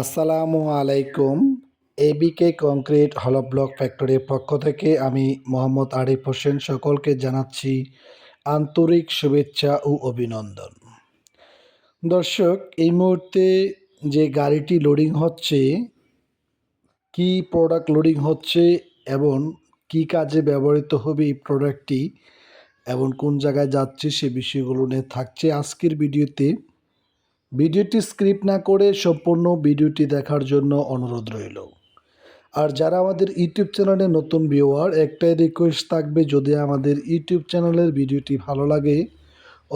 আসসালামু আলাইকুম। এবিকে কংক্রিট হল ব্লক ফ্যাক্টরির পক্ষ থেকে আমি মোহাম্মদ আরিফ হোসেন সকলকে জানাচ্ছি আন্তরিক শুভেচ্ছা ও অভিনন্দন। দর্শক, এই মুহূর্তে যে গাড়িটি লোডিং হচ্ছে, কি প্রোডাক্ট লোডিং হচ্ছে এবং কি কাজে ব্যবহৃত হবে এই প্রোডাক্টটি এবং কোন জায়গায় যাচ্ছে সে বিষয়গুলো নিয়ে থাকছে আজকের ভিডিওতে। ভিডিওটি স্ক্রিপ্ট না করে সম্পূর্ণ ভিডিওটি দেখার জন্য অনুরোধ রইল। আর যারা আমাদের ইউটিউব চ্যানেলে নতুন ভিউয়ার একটাই রিকোয়েস্ট থাকবে, যদি আমাদের ইউটিউব চ্যানেলের ভিডিওটি ভালো লাগে,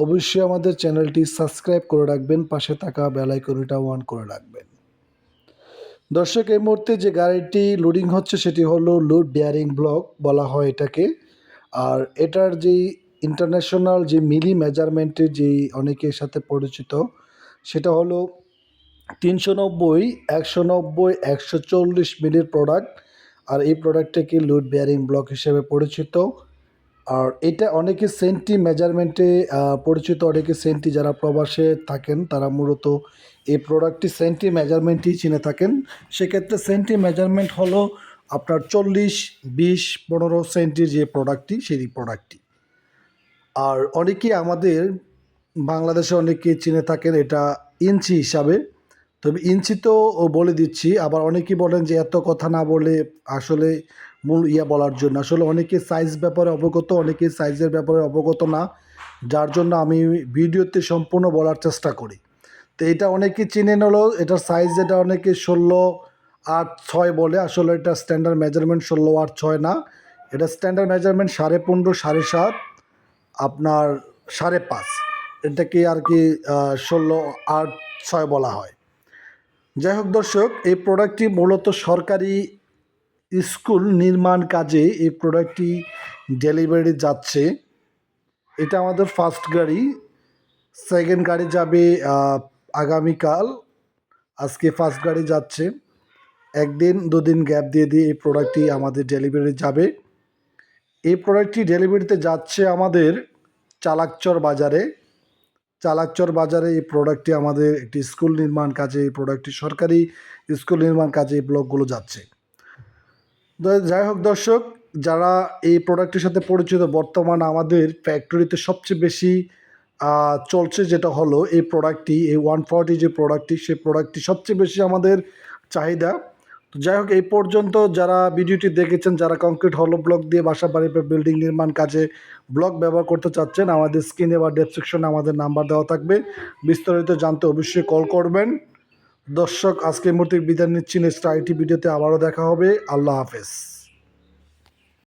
অবশ্যই আমাদের চ্যানেলটি সাবস্ক্রাইব করে রাখবেন, পাশে থাকা বেলাইকনিটা অন করে রাখবেন। দর্শক, এই মুহূর্তে যে গাড়িটি লোডিং হচ্ছে, সেটি হলো লোড বেয়ারিং ব্লক বলা হয় এটাকে। আর এটার যেই ইন্টারন্যাশনাল যে মিলি মেজারমেন্টের যেই অনেকের সাথে পরিচিত সেটা হলো তিনশো নব্বই, একশো নব্বই, একশো চল্লিশ মিলির প্রোডাক্ট আর এই প্রোডাক্টটাকে লোড বেয়ারিং ব্লক হিসেবে পরিচিত? আর এটা অনেকে সেন্টি মেজারমেন্টে পরিচিত অনেকে সেন্টি যারা প্রবাসে থাকেন, তারা মূলত এই প্রোডাক্টটি সেন্টি মেজারমেন্টই চিনে থাকেন। সেক্ষেত্রে সেন্টি মেজারমেন্ট হলো আপনার চল্লিশ, বিশ, পনেরো সেন্টির যে প্রোডাক্টটি সেই প্রোডাক্টটি আর অনেকেই আমাদের বাংলাদেশে অনেকে চিনে থাকেন এটা ইঞ্চি হিসাবে। তবে ইঞ্চি তো বলে দিচ্ছি, আবার অনেকেই বলেন যে এত কথা না বলে আসলে মূল ইয়া বলার জন্য। আসলে অনেকে সাইজ ব্যাপারে অবগত অনেকে সাইজের ব্যাপারে অবগত না। যার জন্য আমি ভিডিওতে সম্পূর্ণ বলার চেষ্টা করি। তো এটা অনেকে চিনে নিল, এটার সাইজ যেটা অনেকে ষোলো আট ছয় বলে। আসলে এটা স্ট্যান্ডার্ড মেজারমেন্ট ষোলো আট ছয় না। এটা স্ট্যান্ডার্ড মেজারমেন্ট সাড়ে পনেরো, সাড়ে সাত, আপনার সাড়ে পাঁচ। এটাকে আর কি ষোলো আট ছয় বলা হয়। যাই হোক দর্শক, এই প্রোডাক্টটি মূলত সরকারি স্কুল নির্মাণ কাজে এই প্রোডাক্টটি ডেলিভারি যাচ্ছে। এটা আমাদের ফার্স্ট গাড়ি সেকেন্ড গাড়ি যাবে আগামীকাল। আজকে ফার্স্ট গাড়ি যাচ্ছে। একদিন, দুদিন গ্যাপ দিয়ে দিয়ে এই প্রোডাক্টটি আমাদের ডেলিভারি যাবে। এই প্রোডাক্টটি ডেলিভারিতে যাচ্ছে আমাদের চালাকচর বাজারে। চালাকচর বাজারে এই প্রোডাক্টটি আমাদের একটি স্কুল নির্মাণ কাজে, এই প্রোডাক্টটি সরকারি স্কুল নির্মাণ কাজে এই ব্লকগুলো যাচ্ছে। যাই হোক দর্শক, যারা এই প্রোডাক্টের সাথে পরিচিত, বর্তমান আমাদের ফ্যাক্টরিতে সবচেয়ে বেশি চলছে যেটা হলো এই প্রোডাক্টটি এই ওয়ান ফর্টি যে প্রোডাক্টটি সেই প্রোডাক্টটি সবচেয়ে বেশি আমাদের চাহিদা। তো যাই হোক, এই পর্যন্ত যারা ভিডিওটি দেখেছেন, যারা কংক্রিট হলো ব্লক দিয়ে বাসা বাড়ি বা বিল্ডিং নির্মাণ কাজে ব্লক ব্যবহার করতে চাচ্ছেন, আমাদের স্ক্রিনে বা ডেসক্রিপশনে আমাদের নাম্বার দেওয়া থাকবে। বিস্তারিত জানতে অবশ্যই কল করবেন। দর্শক, আজকে মূর্তির বিদায় নিচ্ছি। নেক্সট আইটি ভিডিওতে আবারও দেখা হবে। আল্লাহ হাফেজ।